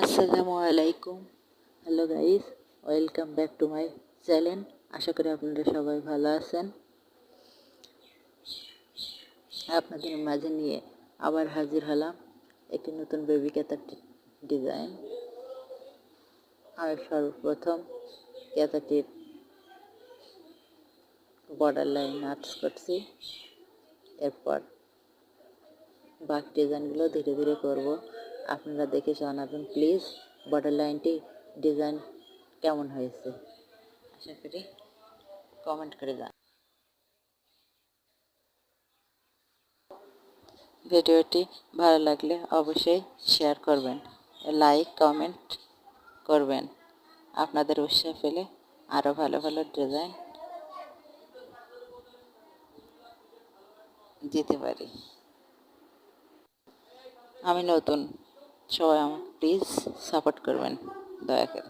আসসালামু আলাইকুম hello guys welcome back to my channel আশা করি আপনারা সবাই ভালো আছেন। আপনাদের মাঝে নিয়ে আবার হাজির হলাম একটি নতুন বেবি ক্যাতার ডিজাইন আমি সর্বপ্রথম ক্যাতাটির বর্ডার লাইন আর্টস করছি। এরপর বাকি ডিজাইনগুলো ধীরে ধীরে করব। আপনারা দেখে জানাবেন প্লিজ বর্ডার লাইনটি ডিজাইন কেমন হয়েছে? আশা করি কমেন্ট করে জান ভিডিওটি ভালো লাগলে অবশ্যই শেয়ার করবেন লাইক কমেন্ট করবেন। আপনাদের উৎসাহ পেলে আরও ভালো ভালো ডিজাইন দিতে পারি। আমি নতুন সবাই আমাকে প্লিজ সাপোর্ট করবেন দয়া করে